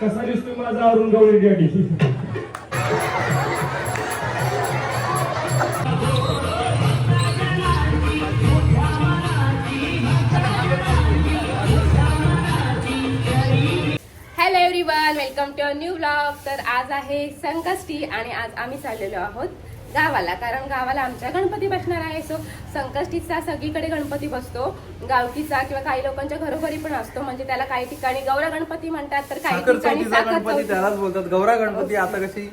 कसा दिसतो माझा Arun Gawali everyone welcome to a new blog तर आज आहे संकष्टी आणि आज आम्ही चाललेलो आहोत गावाला. कारण गावाला आमच्या गणपती बसणार आहे. सो संकष्टीचा सगळीकडे गणपती बसतो. गावकीचा किंवा काही लोकांच्या घरोघरी पण असतो. म्हणजे त्याला काही ठिकाणी गौरा गणपती म्हणतात तर काही ठिकाणी गणपती. त्यालाच बोलतात. गौरा गणपती. आता कशी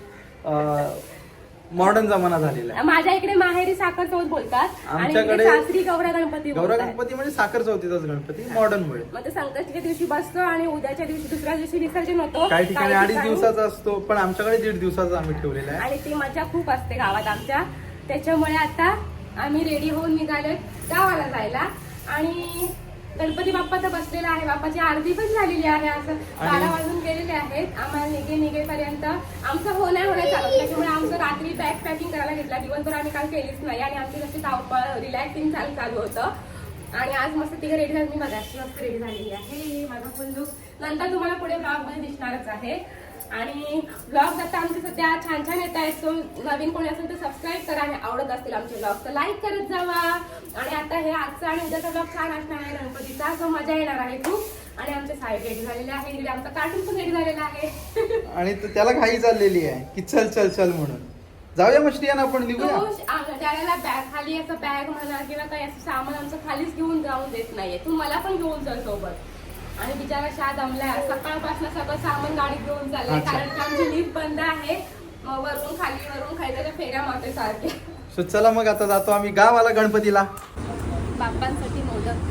मॉडर्न जमाना झालेला आहे. माझ्या इकडे माहेरी साखर चौथ बोलतात आमच्याकडे सासरी गौरा गणपती गौरा बोलतात. गणपती म्हणजे साखर चौथीचाच गणपती मॉडर्न मुळे. मग ते संकष्टीच्या दिवशी बसतो आणि उद्याच्या दिवशी दुसऱ्या दिवशी विसर्जन होतो. काही ठिकाणी अडीच ठिकाणी- दिवसाचा असतो पण आमच्याकडे दीड दिवसाचा आम्ही ठेवलेला आहे. आणि ती मजा खूप असते गावात आमच्या. त्याच्यामुळे आता आम्ही रेडी होऊन निघालो गावाला जायला. आणि गणपती बाप्पा तर बसलेला आहे. बाप्पाची आरती पण झालेली आहे असं. बारा वाजून गेलेले आहेत. आम्हाला निघे निघेपर्यंत आमचं हो नाही होण्या चालत. त्याच्यामुळे आमचं रात्री बॅग पॅकिंग करायला घेतला. दिवसभर आम्ही काल केलीच नाही. आणि आमची कशी धावपळ रिलॅक्सिंग चालू चालू होतं. आणि आज मस्त तिघे रेडी झाली. मी मगाशी मस्त रेडी झालेली आहे. हे माझा फुल लुक नंतर तुम्हाला पुढे ब्लॉगमध्ये दिसणारच आहे. आणि ब्लॉग आता आमचे सध्या छान छान येत आहेत. सो नवीन कोणी असेल तर सबस्क्राईब करा आणि आवडत असतील आमचे ब्लॉग तर लाईक करत जावा. आणि आता हे आजचा आणि उद्याचा ब्लॉग छान असणार आहे. गणपतीचा सो मजा येणार आहे खूप. आणि आमचे साहेब रेडी झालेले आहे इकडे आमचा कार्टून पण रेडी झालेला आहे. आणि त- त्याला घाई चाललेली आहे की चल चल चल म्हणून. जाऊया मग श्रियान आपण निघूया. त्याला बॅग खाली असं बॅग म्हणा किंवा काही असं सामान आमचं खालीच घेऊन जाऊन देत नाहीये. तू मला पण घेऊन चल सोबत. आणि बिचारा शा दमलाय सकाळपासून सगळं सामान गाडीत घेऊन चाललंय. अच्छा. कारण की आमची लिफ्ट बंद आहे. मग वरून खाली वरून खाली त्याच्या फेऱ्या मारते सारखे सो चला मग आता जातो आम्ही गावाला गणपतीला. बाप्पांसाठी मोदक.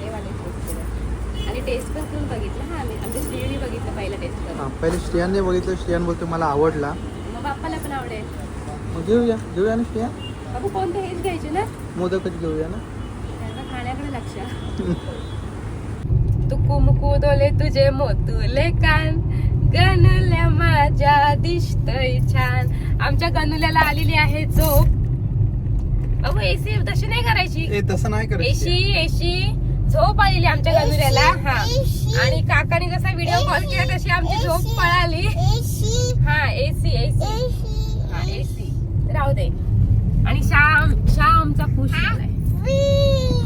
हे वाले. आणि टेस्ट पण करून बघितलं हा? आम्ही आमच्या बघितलं पहिलं टेस्ट हा, पहिले श्रियानने बघितलं श्रियान बोलतो मला आवडला. मग बाप्पाला पण आवडेल. मग घेऊया घेऊया ना श्रिया बाबू कोणते हेच घ्यायचे ना? मोदकच घेऊया ना. त्यांना खाण्याकडे लक्ष. तू कुमकू दोले तुझे मोतुले कान. गणुल्या माझ्या दिसतय छान. आमच्या गणुल्याला आलेली आहे झोप. अगो एसी तशी नाही करायची. ए तसं नाही करत एशी झोप आलेली आमच्या गणुल्याला. हा. आणि काकाने जसा व्हिडिओ कॉल केला तशी आमची झोप पळाली. हा एसी एसी हा एसी राहू दे. आणि श्याम श्यामचा खुश हॅपी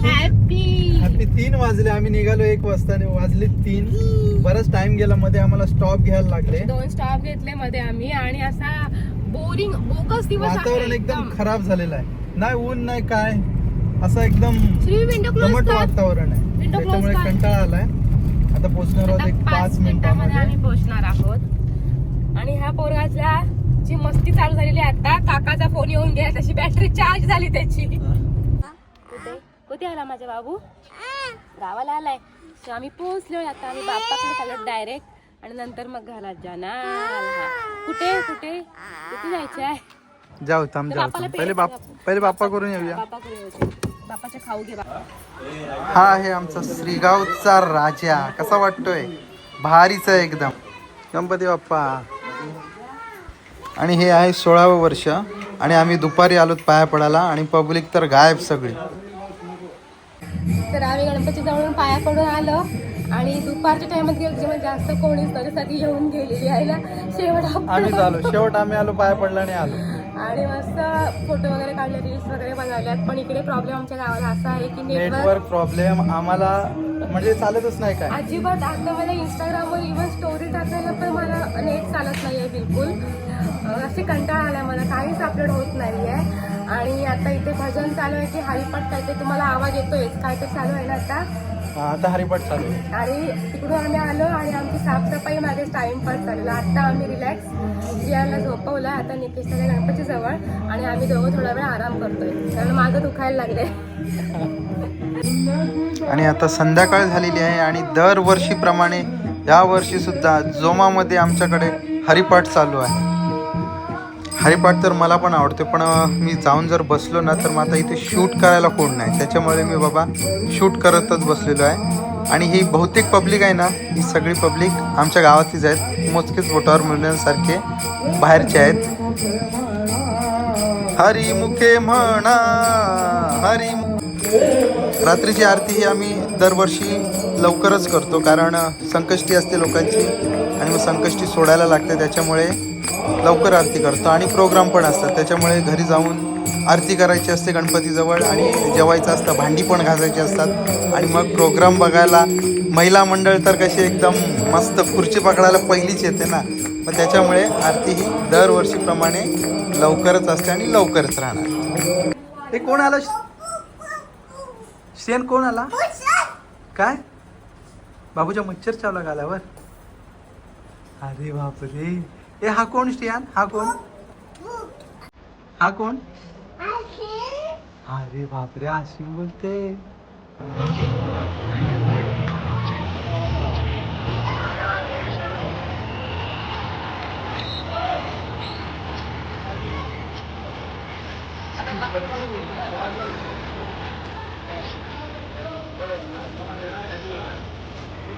हॅपी तीन वाजले. आम्ही निघालो एक वाजता वाजले तीन. बराच टाइम गेला. मध्ये आम्हाला स्टॉप घ्यायला लागले. दोन स्टॉप घेतले मध्ये आम्ही. आणि असा बोरिंग बोगस दिवस आहे वातावरण एकदम खराब झालेलं आहे. नाही ऊन नाही काय. असं एकदम दमट वातावरण आहे. त्याच्यामुळे. कंटाळा आलाय. आता पोहोचणार आहोत एक पाच मिनिटामध्ये. आम्ही पोहोचणार आहोत. आणि ह्या पोरगाच्या जी मस्ती चालू झालेली आहे आता काकाचा फोन येऊन गेला तशी बॅटरी चार्ज झाली त्याची. कुठे कुठे आला माझा बाबू? गावाला आलाय. So आम्ही पोहोचलो आता आम्ही बाप्पाकडे चाललो डायरेक्ट आणि नंतर मग घरात जाणार. हा. कुठे कुठे? कुठे जायचं आहे? जाऊ थांब जाऊ थांब. पहिले बाप पहिले बाप्पा करून येऊया. बाप्पाचे खाऊ घे बाप्पा. हा आहे आमचा श्रीगावचा राजा. कसा वाटतोय? भारीच आहे एकदम. गणपती बाप्पा. आणि हे आहे सोळावं वर्ष. आणि आम्ही दुपारी आलोत पाया पडायला आणि पब्लिक तर गायब सगळी. तर आम्ही गणपती जवळून पाया पडून आलो आणि दुपारच्या टायमात गेलो जेव्हा जास्त कोणीच तरी सगळी येऊन गेलेली ना शेवट आम्ही आलो शेवट आम्ही आलो पाया पडला आणि आलो. आणि मस्त फोटो वगैरे काढले रील्स वगैरे बनवल्यात. पण इकडे प्रॉब्लेम आमच्या गावाला असा आहे की नेटवर्क प्रॉब्लेम आम्हाला म्हणजे चालतच नाही काय. अजिबात आता मला इंस्टाग्रामवर इव्हन स्टोरी टाकायला पण मला नेट चालत नाही आहे बिलकुल. असे कंटाळा आला मला. काहीच अपलोड होत नाही आहे आणि आता इथे भजन चालू आहे की हरिपाठ काय ते तुम्हाला आवाज येतोय काय ते चालू आहे ना आता? आता हरिपाठ चालू आहे. आणि तिकडून आम्ही आलो आणि आमची साफसफाई मागे टाइमपास चाललेला आता आम्ही रिलॅक्स जियाला झोपवलं आता निकेश सगळ्या गणपती जवळ. आणि आम्ही दोघं थोडा वेळ आराम करतोय. कारण माझं दुखायला लागले आणि आता संध्याकाळ झालेली आहे आणि दरवर्षीप्रमाणे या वर्षी सुद्धा जोमामध्ये आमच्याकडे हरिपाठ चालू आहे. हरिपाठ तर मला पण आवडते पण मी जाऊन जर बसलो ना तर मग आता इथे शूट करायला कोण नाही. त्याच्यामुळे मी बाबा शूट करतच बसलेलो आहे. आणि ही बहुतेक पब्लिक आहे ना ही सगळी पब्लिक आमच्या गावातलीच आहेत. मोजकेच बोटावर मिळण्यासारखे बाहेरचे आहेत. हरिमुखे म्हणा हरी रात्रीची आरती ही आम्ही दरवर्षी लवकरच करतो कारण संकष्टी असते लोकांची आणि मग संकष्टी सोडायला लागते त्याच्यामुळे लवकर आरती करतो. आणि प्रोग्राम पण असतात त्याच्यामुळे घरी जाऊन आरती करायची असते गणपतीजवळ आणि जेवायचं असतं भांडी पण घासायची असतात. आणि मग प्रोग्राम बघायला महिला मंडळ तर कशी एकदम मस्त खुर्ची पकडायला पहिलीच येते ना. मग त्याच्यामुळे आरती ही दरवर्षीप्रमाणे लवकरच असते आणि लवकरच राहणार. हे कोण आलं? शेण कोण आला? काय? बाबूच्या मच्छर चावला गालावर. अरे बापरे. ए हा कोण स्टियान हा कोण? हा कोण? अरे बापरे आशिम बोलते.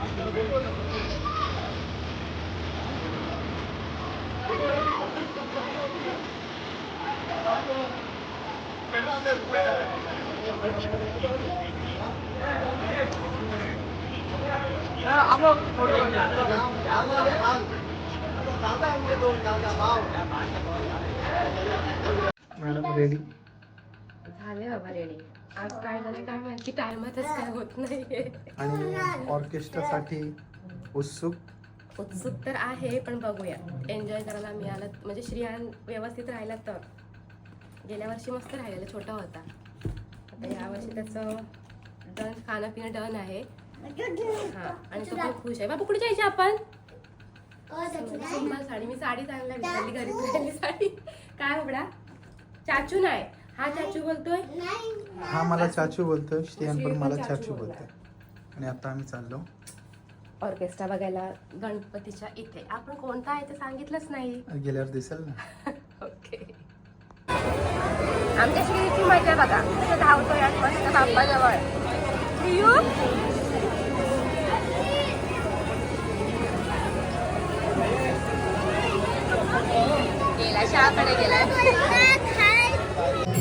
मॅडम रेडी झाले बाबा रेडी आज काय झालं काय माहिती टायमातच काय होत नाहीये. आणि ऑर्केस्ट्रासाठी उत्सुक? उत्सुक तर आहे पण बघूया. एन्जॉय करायला मिळालं म्हणजे श्रियान व्यवस्थित राहिला तर. गेल्या वर्षी मस्त राहिलेला छोटा होता. आता यावर्षी त्याचं डन खाणं पिणं डन आहे. हा आणि तो खूप खुश आहे. बाबू कुठे जायचे आपण? सुंदर साडी. मी साडी चांगला विचारली घरी राहिली साडी. काय उघडा चाचू नाही. हा चाचू बोलतोय? हा मला चाचू बोलतोय. स्टियान पण मला चाचू बोलतोय. आणि आता आम्ही चाललो. ऑर्केस्ट्रा बघायला गणपतीच्या इथे. आपण कोणता आहे ते सांगितलंच नाही. गेल्यावर दिसेल ना. ओके. आमच्या श्रीची मजा बघा. कसं धावतोय आणि मस्त बाप्पाजवळ. श्रीयू गेला शाळाकडे गेलाय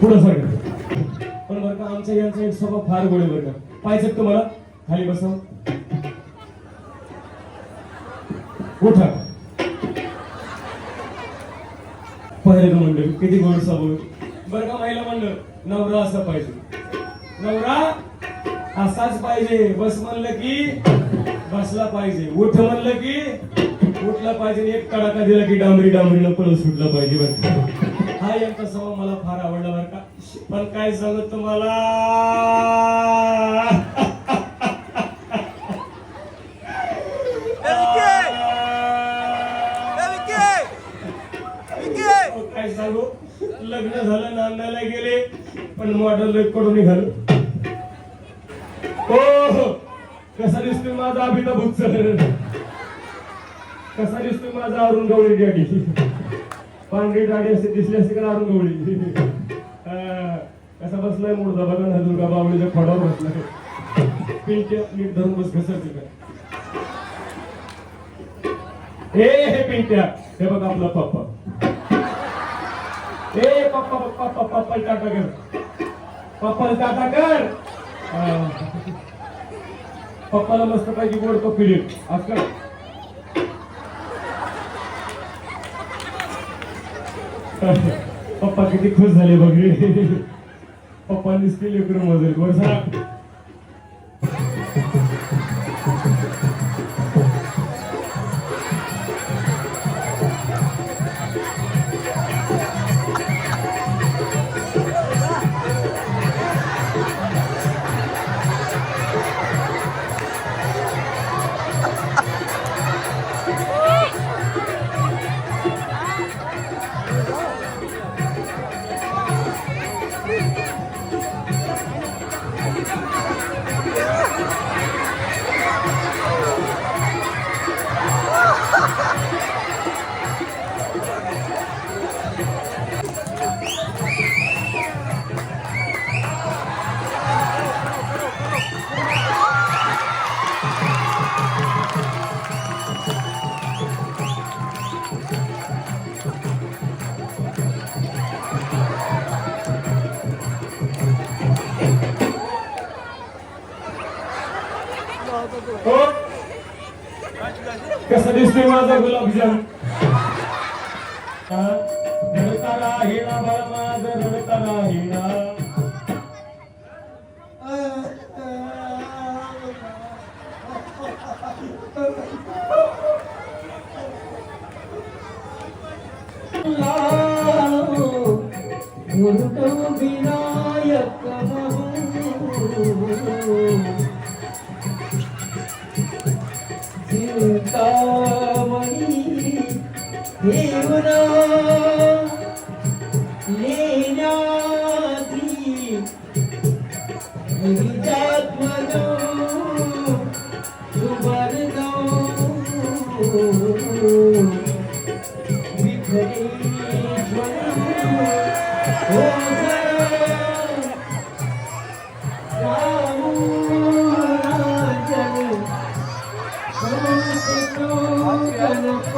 पुढं सर पण बरं का आमच्या यांचा एक स्वभाव फार गोडे बरं का. पाहिजे तुम्हाला? खाली बसा. उठा. पहिलं मंडळ किती गोड स्वभाव बरं का महिला मंडळ नवरा असा पाहिजे. नवरा असाच पाहिजे. बस म्हणलं की बसला पाहिजे. उठ म्हणलं की उठला पाहिजे एक कडाका दिला की डांबरी डांबरीनं पळत सुटला पाहिजे बरं. हा यांचा स्वभाव मला फार आवडला बरं का. पण काय सांगू तुम्हाला? काय सांगू? लग्न झालं नांदायला गेले पण मॉडेल कडून निघालं. हो हो. कसा दिसतोय माझा अभिता बुच्चर कसा दिसतोय माझा अरुण गवळी डॅडी पांढरी दाढी असे दिसली असते का अरुण गवळी कसा बसलाय मुडदा बघा ना दुर्गा बावळीच्या खोडावर बसलाय पिंट्या नीट धरून बस घसरते का हे हे पिंट्या हे बघ आपला पप्पा ए पप्पा पप्पा पप्पा पप्पा टाटा कर पप्पा टाटा कर पप्पाला मस्त पाहिजे गोड कपिली आज कर. पप्पा किती खुश झाले बघ. पप्पा दिसते लेकर मजूर वर सर कसं दिसतोय माझं गुलाबजाम? रडताना हे ना बरं माझं रडताना हे He will know.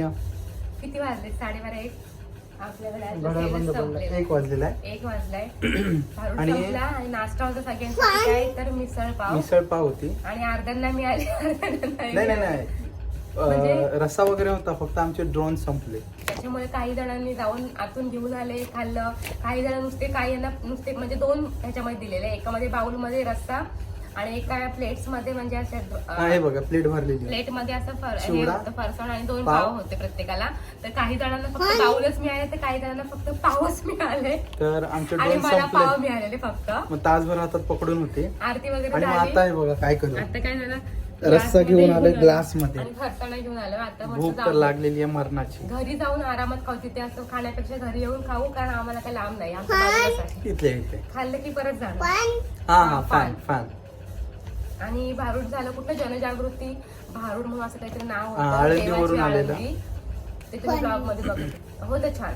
आणि किती वाजले? साडेबारा एक. घड्याळ बंद पडलं. एक वाजलेला आहे. एक वाजलाय. भारूड आणि- संपला आणि नाश्ता होता सगळ्यांसाठी काय तर मिसळ पाव. मिसळ पाव होती. आणि अर्ध्यांना मिळाली अर्ध्यांना नाही. नाही मिळाली. नाही. म्हणजे? अं, रस्सा वगैरे होता फक्त आमचे ड्रोन संपले. त्याच्यामुळे काही जणांनी जाऊन आतून घेऊन आले खाल्लं. काही जण नुसते काही यांना नुसते म्हणजे दोन ह्याच्यामध्ये दिलेले. एकामध्ये बाउलमध्ये रस्सा आणि एका प्लेट्समध्ये म्हणजे अशा बघा प्लेट भरलेली प्लेटमध्ये असं फरसाण आणि दोन पाव. होते प्रत्येकाला. तर काही जणांना फक्त बाउलच मिळाले तर काही जणांना फक्त पावच मिळाले. तर आमचे आणि मला पाव मिळालेले फक्त. मग तासभर हातात पकडून होते. आरती वगैरे आता हे बघा काय करू? आता काय झालं? रस्सा घेऊन आलोय. आणि फरसाणा घेऊन आलो. आता भूक तर. लागलेली आहे मरणाची. घरी जाऊन आरामात खाऊ तिथे असं खाण्यापेक्षा घरी येऊन खाऊ कारण आम्हाला काय लांब नाही. आहे. इथले इथे. खाल्लं की परत जाणार. हा हा फॅन फॅन आणि भारूड झालं कुठलं? जनजागृती. भारूड म्हणून असं काहीतरी नाव हा, होतं आळंदीवरून देवाची आलेलं. आळंदी. ते तुम्ही ब्लॉगमध्ये बघितलं. होतं छान.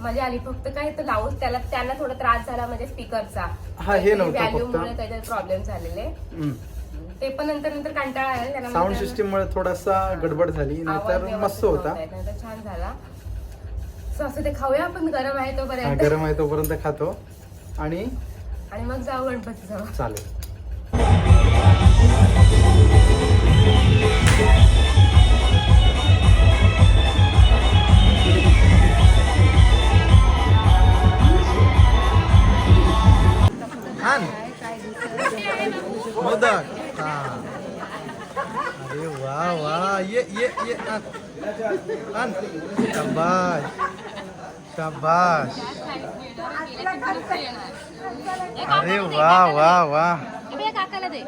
मजा आली फक्त काय तर लावून त्याला त्यांना थोडा त्रास झाला म्हणजे स्पीकरचा हा, हे नव्हतं फक्त. मुळे काहीतरी प्रॉब्लेम झालेले. ते पण नंतर नंतर कंटाळा आला. त्याला साऊंड नंतर- सिस्टीम मुळे थोडासा गडबड झाली. आवाज नाहीतर व्यवस्थित मस्त होता. नव्हता येत, नाहीतर छान झाला. So असं ते खाऊया आपण. गरम आहे हा, तोपर्यंत गरम आहे तोपर्यंत खातो. आणि आणि मग जाऊ गणपती जवळ चालेल. शाबाश अरे वा वा वा. काकाला दे.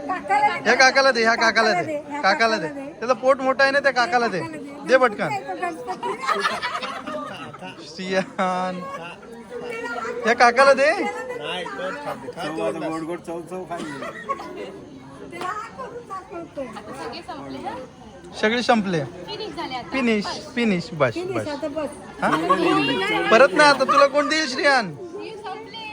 ह्या काकाला दे ह्या काकाला दे काकाला दे. त्याचं पोट मोठं आहे ना त्या काकाला दे. दे. पटकन. सियान. ह्या काकाला दे. गोड गोड चव चव खाल्ली. सगळे संपले. फिनिश झाले आता. फिनिश फिनिश बस बस. हा? परत नाही आता तुला कोण देईल श्रियान? संपले.